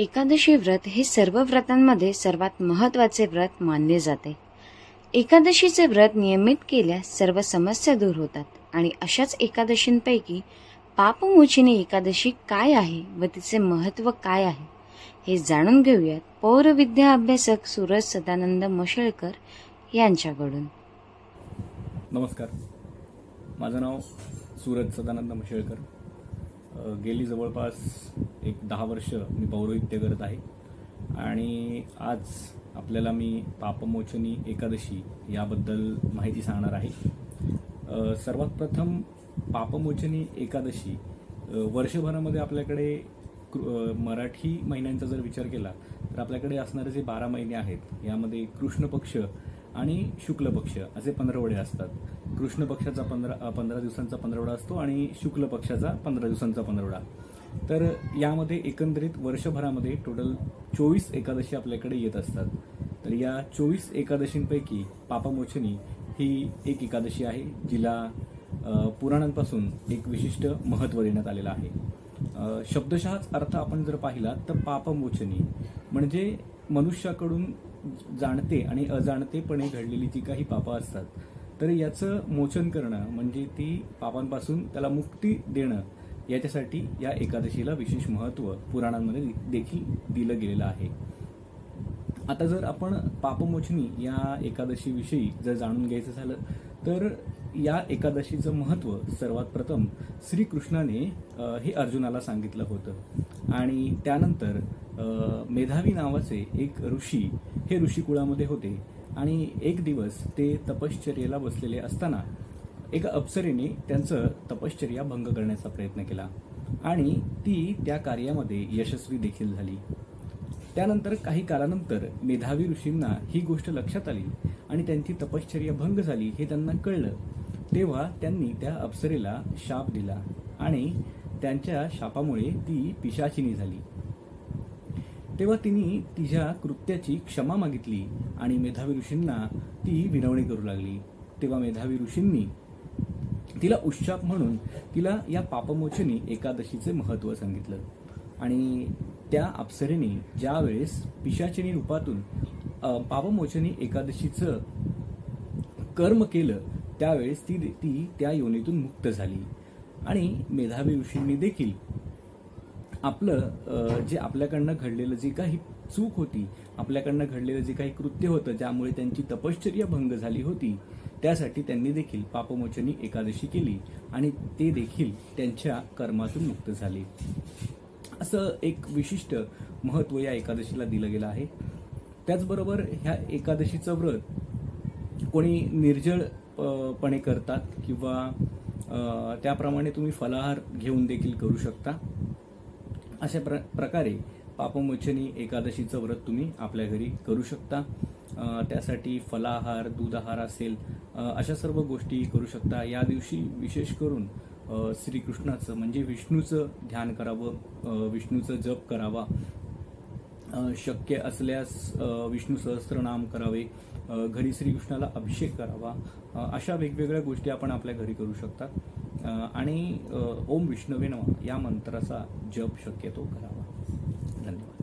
एकादशी व्रत हे सर्व व्रतांमध्ये सर्वात महत्त्वाचे व्रत मानले जाते. एकादशीचे व्रत नियमित केल्यास सर्व समस्या दूर होतात आणि अशाच एकादशींपैकी पापमोचिनी एकादशी काय आहे व तिचे महत्त्व काय आहे हे जाणून घेऊयात पौरविद्या अभ्यासक सूरज सदानंद मशेळकर यांच्याकडून. नमस्कार. माझं नाव सूरज सदानंद मशेळकर. गेली जवळपास एक दहा वर्ष मी पौरोहित्य करत आहे. आणि आज आपल्याला मी पापमोचनी एकादशी याबद्दल माहिती सांगणार आहे. सर्वात प्रथम पापमोचनी एकादशी वर्षभरामध्ये आपल्याकडे कृ- मराठी महिन्यांचा जर विचार केला तर आपल्याकडे असणारे जे बारा महिने आहेत यामध्ये कृष्ण पक्ष आणि शुक्ल पक्ष असे पंधरवडे असतात. कृष्ण पक्षाचा पंधरा पंधरा दिवसांचा पंधरवडा असतो आणि शुक्ल पक्षाचा पंधरा दिवसांचा पंधरवडा तर यामध्ये एकंदरीत वर्षभरामध्ये टोटल चोवीस एकादशी आपल्याकडे येत असतात. तर या चोवीस एकादशींपैकी पापमोचनी ही एक एकादशी आहे जिला पुराणांपासून एक विशिष्ट महत्त्व देण्यात आलेलं आहे. शब्दशःच अर्थ आपण जर पाहिला तर पापमोचनी म्हणजे मनुष्याकडून जाणते आणि अजाणतेपणे घडलेली जी काही पापं असतात तर याचं मोचन करणं म्हणजे ती पापांपासून त्याला मुक्ती देणं याच्यासाठी या एकादशीला विशेष महत्त्व पुराणांमध्ये देखील दिलं गेलेलं आहे. आता जर आपण पापमोचनी या एकादशीविषयी जर जाणून घ्यायचं झालं तर या एकादशीचं महत्त्व सर्वात प्रथम श्रीकृष्णाने हे अर्जुनाला सांगितलं होतं. आणि त्यानंतर मेधावी नावाचे एक ऋषी हे ऋषी कुळामध्ये होते. आणि एक दिवस ते तपश्चर्येला बसलेले असताना एका अप्सरेने त्यांचं तपश्चर्या भंग करण्याचा प्रयत्न केला. आणि ती त्या कार्यामध्ये यशस्वी देखील झाली. त्यानंतर काही कालानंतर मेधावी ऋषींना ही गोष्ट लक्षात आली आणि त्यांची तपश्चर्या भंग झाली हे त्यांना कळलं. तेव्हा त्यांनी त्या अप्सरेला शाप दिला आणि त्यांच्या शापामुळे ती पिशाचिनी झाली. तेव्हा तिने तिच्या कृत्याची क्षमा मागितली आणि मेधावी ऋषींना ती विनवणी करू लागली. तेव्हा मेधावी ऋषींनी तिला उश्चाप म्हणून तिला या पापमोचनी एकादशीचे महत्त्व सांगितलं आणि त्या अप्सरेने ज्यावेळेस पिशाचनी पिशाचिनी रूपातून पापमोचनी एकादशीचं कर्म केलं त्यावेळेस ती ती त्या योनीतून मुक्त झाली. आणि मेधावी ऋषींनी देखील आपलं जे आपल्याकडनं घडलेलं जे काही चूक होती आपल्याकडनं घडलेलं जे काही कृत्य होतं ज्यामुळे त्यांची तपश्चर्या भंग झाली होती त्यासाठी त्यांनी देखील पापमोचनी एकादशी केली आणि ते देखील त्यांच्या कर्मातून मुक्त झाले. असं एक विशिष्ट महत्त्व या एकादशीला दिलं गेलं आहे. त्याचबरोबर ह्या एकादशीचं व्रत कोणी निर्जळ पणे करतात किंवा त्याप्रमाणे तुम्ही फलाहार घेऊन देखील करू शकता. अशा प्र प्रकारे पापमोचनी एकादशीचं व्रत तुम्ही आपल्या घरी करू शकता. त्यासाठी फलाहार दूध आहार असेल अशा सर्व गोष्टी करू शकता. या दिवशी विशेष करून श्रीकृष्णाचं म्हणजे विष्णूचं ध्यान करावं विष्णूचं जप करावा. शक्य असल्यास विष्णू सहस्त्रनाम करावे घरी श्रीकृष्णाला अभिषेक करावा अशा वेगवेगळ्या गोष्टी आपण आपल्या घरी करू शकतात. आणि ओम विष्णवे नवा या मंत्राचा जप शक्यतो करावा. धन्यवाद.